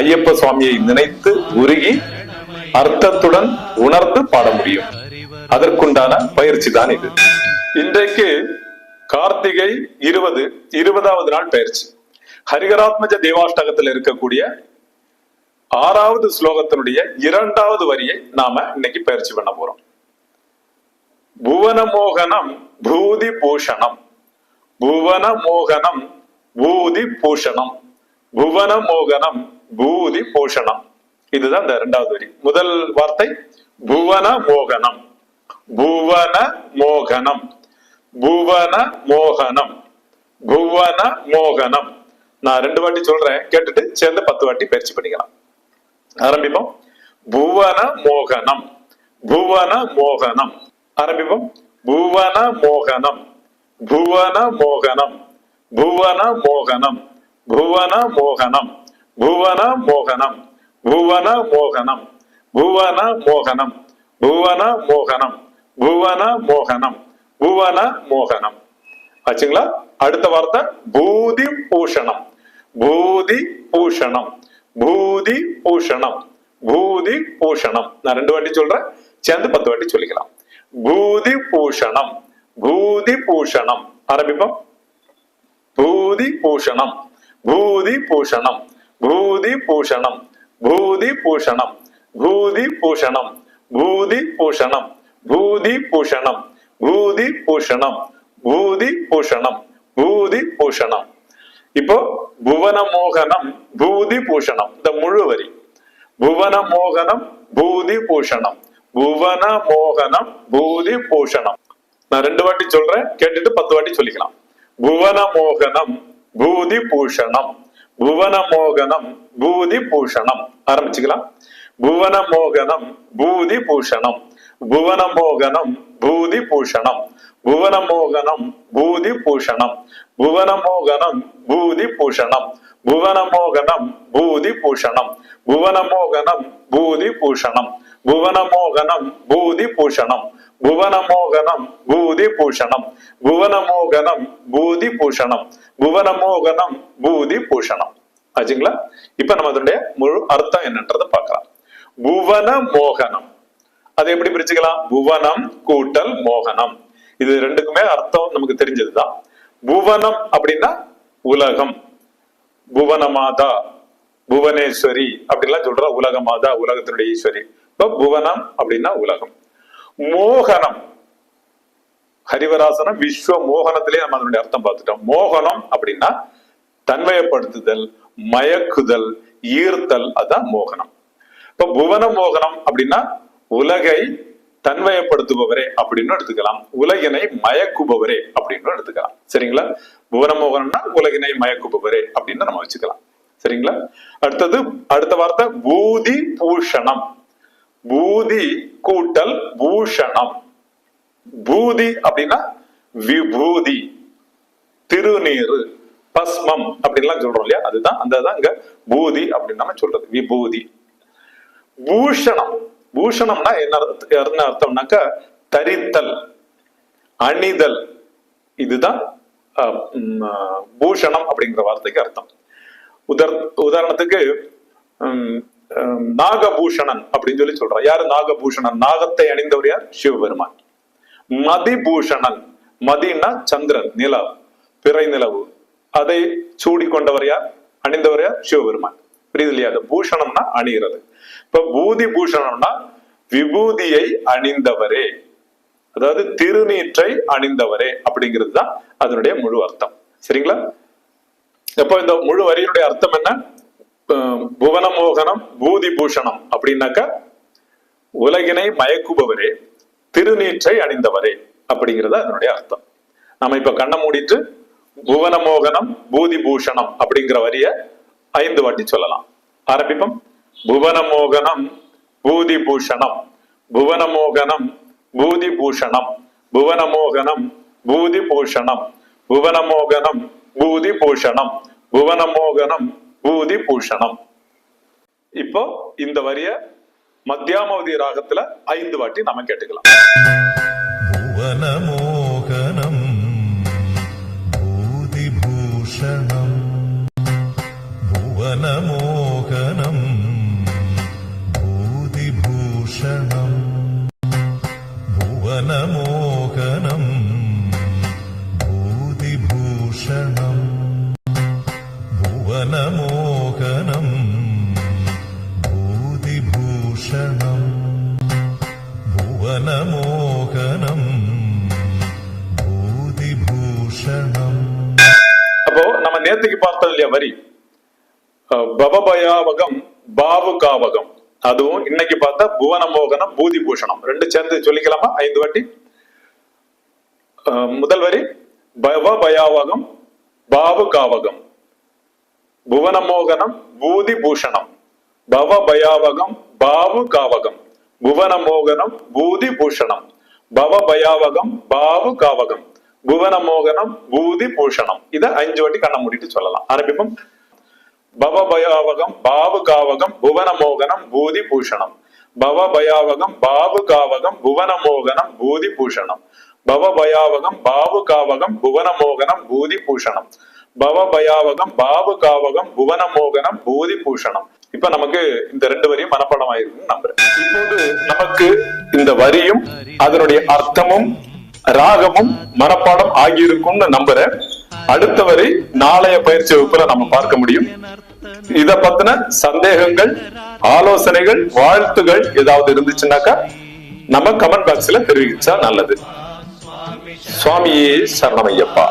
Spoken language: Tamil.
ஐயப்ப சுவாமியை நினைத்து உருகி அர்த்தத்துடன் உணர்ந்து பாட முடியும். அதற்குண்டான பயிற்சி தான் இது. இன்றைக்கு கார்த்திகை இருபது இருபதாவது நாள் பயிற்சி. ஹரிகராத்மஜ தேவாஷ்டகத்தில் இருக்கக்கூடிய ஆறாவது ஸ்லோகத்தினுடைய இரண்டாவது வரியை நாம இன்னைக்கு பயிற்சி பண்ண போறோம். புவன மோகனம் பூதி பூஷணம். புவன மோகனம் பூதி பூஷணம். புவன மோகனம் பூதி பூஷணம் இதுதான் இந்த இரண்டாவது வரி முதல் வார்த்தை புவன மோகனம் புவன மோகனம் புவன மோகனம் புவன மோகனம் நான் ரெண்டு வாட்டி சொல்றேன் கேட்டுட்டு சேர்ந்து பத்து வாட்டி பயிற்சி பண்ணிக்கலாம் ஆரம்பிப்போம் புவன மோகனம் புவன மோகனம் ஆரம்பிப்போம் புவன மோகனம் புவன மோகனம் புவன மோகனம் புவன மோகனம் புவன மோகனம் புவன மோகனம் புவன மோகனம் புவன மோகனம் புவன மோகனம் புவன மோகனம் ஆச்சுங்களா அடுத்த வார்த்தை பூதி பூஷணம் பூதி பூஷணம் பூதி பூஷணம் பூதி பூஷணம் நான் ரெண்டு வாட்டி சொல்றேன் சேர்ந்து பத்து வாட்டி சொல்லிக்கலாம் பூதி பூஷணம் பூதி பூஷணம் ஆரம்பிப்போம் பூதி பூஷணம் பூதி பூஷணம் பூதி பூஷணம் பூதி பூஷணம் பூதி பூஷணம் பூதி பூஷணம் பூதி பூஷணம் பூதி பூஷணம் பூதி பூஷணம் பூதி பூஷணம் இப்போ புவன மோகனம் பூதி பூஷணம் இந்த முழு வரி. புவன மோகனம் பூதி பூஷணம் புவன மோகனம் பூதி பூஷணம் நான் ரெண்டு வாட்டி சொல்றேன் கேட்டுட்டு பத்து வாட்டி சொல்லிக்கலாம். புவன மோகனம் பூதி பூஷணம் புவனமோகனம் பூதி பூஷணம். ஆரம்பிச்சுக்கலாம். புவனமோகனம் பூதி பூஷணம். புவனமோகனம் பூதி பூஷணம். புவனமோகனம் பூதி பூஷணம். புவனமோகனம் பூதி பூஷணம். புவனமோகனம் பூதி பூஷணம். புவனமோகனம் பூதி பூஷணம். புவனமோகனம் பூதி பூஷணம். புவனமோகனம் பூதி பூஷணம் புவனமோகனம் பூதி பூஷணம் புவனமோகனம் பூதி பூஷணம் ஆச்சுங்களா? இப்ப நம்ம அதனுடைய முழு அர்த்தம் என்னன்றதை பார்க்கலாம். புவன மோகனம் அதை எப்படி பிரிச்சுக்கலாம்? புவனம் கூட்டல் மோகனம். இது ரெண்டுக்குமே அர்த்தம் நமக்கு தெரிஞ்சதுதான். புவனம் அப்படின்னா உலகம். புவனமாதா புவனேஸ்வரி அப்படின்லாம் சொல்ற உலகமாதா உலகத்தினுடைய ஈஸ்வரி. இப்ப புவனம் அப்படின்னா உலகம். மோகனம். ஹரிவராசனம் விஸ்வ மோகனத்திலே நம்ம அதனுடைய அர்த்தம் பார்த்துட்டோம். மோகனம் அப்படின்னா தன்மயப்படுத்துதல் மயக்குதல் ஈர்த்தல் அதான் மோகனம். இப்ப புவன மோகனம் அப்படின்னா உலகை தன்மயப்படுத்துபவரே அப்படின்னு எடுத்துக்கலாம். உலகினை மயக்குபவரே அப்படின்னு எடுத்துக்கலாம். சரிங்களா? புவன மோகனம்னா உலகினை மயக்குபவரே அப்படின்னு நம்ம வச்சுக்கலாம். சரிங்களா? அடுத்தது அடுத்த வார்த்தை பூதி பூஷணம். பூதி கூட்டல் பூஷணம். பூதி அப்படின்னா விபூதி திருநீரு பஸ்மம் அப்படின்லாம் சொல்றோம் இல்லையா? அதுதான் அந்த தான் இங்க பூதி அப்படின்னு நம்ம சொல்றது. விபூதி. பூஷணம். பூஷணம்னா என்ன என்ன அர்த்தம்னாக்கா தரித்தல் அணிதல். இதுதான் உம், பூஷணம் அப்படிங்கிற வார்த்தைக்கு அர்த்தம். உதர் உதாரணத்துக்கு உம், நாகபூஷணன் அப்படின்னு சொல்லி சொல்றான் யாரு? நாகபூஷணன். நாகத்தை அணிந்தவர் யார்? சிவபெருமான். மதிபூஷணன். மதினா சந்திரன் நிலவு பிறை நிலவு. அதை சூடி கொண்டவர் யார்? அணிந்தவர் யார்? சிவபெருமான். புரியுது இல்லையா? அது பூஷணம்னா அணிகிறது. இப்ப பூதி பூஷணம்னா விபூதியை அணிந்தவரே. அதாவது திருநீற்றை அணிந்தவரே அப்படிங்கிறது தான் அதனுடைய முழு அர்த்தம். சரிங்களா? அப்போ இந்த முழு வரியினுடைய அர்த்தம் என்ன? புவனமோகனம் பூதி பூஷணம் அப்படின்னாக்கா உலகினை மயக்குபவரே திருநீற்றை அணிந்தவரே அப்படிங்கிறது அதனுடைய அர்த்தம். நம்ம இப்ப கண்ணை மூடிட்டு புவனமோகனம் பூதி பூஷணம் அப்படிங்கிற வரிய ஐந்து வாட்டி சொல்லலாம். ஆரம்பிப்போம். புவனமோகனம் பூதி பூஷணம் புவனமோகனம் பூதி பூஷணம் புவனமோகனம் பூதி பூஷணம் புவனமோகனம் பூதி பூஷணம் புவனமோகனம் பூதி பூஷணம். இப்போ இந்த வரிய மத்தியாமவதி ராகத்துல ஐந்து வாட்டி நம்ம கேட்டுக்கலாம். भूतिभूषणम् भुवनमोहनम् भूतिभूषणम् அப்போ நம்ம நேத்துக்கு பார்த்தது இல்லையா வரி அஹ், பவபயாவகம் பாவு காவகம் அதுவும் இன்னைக்கு பார்த்தா புவனமோகனம் பூதி பூஷணம் ரெண்டு சேர்ந்து சொல்லிக்கலாமா ஐந்து வாட்டி அஹ், முதல் வரி பவபயாவகம் பாவு காவகம் புவனமோகனம் பூதி பூஷணம் பவபயாவகம் பாவு காவகம் புவனமோகனம் பூதி பூஷணம். பவ பயாவகம் பாவு காவகம் புவனமோகனம் பூதி பூஷணம். இத அஞ்சு வாட்டி கண்ண மூடிட்டு சொல்லலாம். ஆரம்பிப்போம். பவ பயாவகம் பாவு காவகம் புவனமோகனம் பூதி பூஷணம். பவ பயாவகம் பாவு காவகம் புவனமோகனம் பூதி பூஷணம். பவ பயாவகம் பாவு காவகம் புவனமோகனம் பூதி பூஷணம். பவ பயாவகம் பாவு காவகம் புவனமோகனம் பூதி பூஷணம். இப்ப நமக்கு இந்த ரெண்டு வரியும் மனப்பாடம் ஆயிருக்குன்னு நம்புறேன். இப்போது நமக்கு இந்த வரியும் அதனுடைய அர்த்தமும் ராகமும் மனப்பாடம் ஆகியிருக்கும்னு நம்புறேன். அடுத்த வரி நாளைய பயிற்சி வகுப்புல நம்ம பார்க்க முடியும். இத பத்தின சந்தேகங்கள் ஆலோசனைகள் வாழ்த்துகள் ஏதாவது இருந்துச்சுன்னாக்கா நம்ம கமெண்ட் பாக்ஸ்ல தெரிவிச்சா நல்லது. சுவாமியே சரணமையப்பா.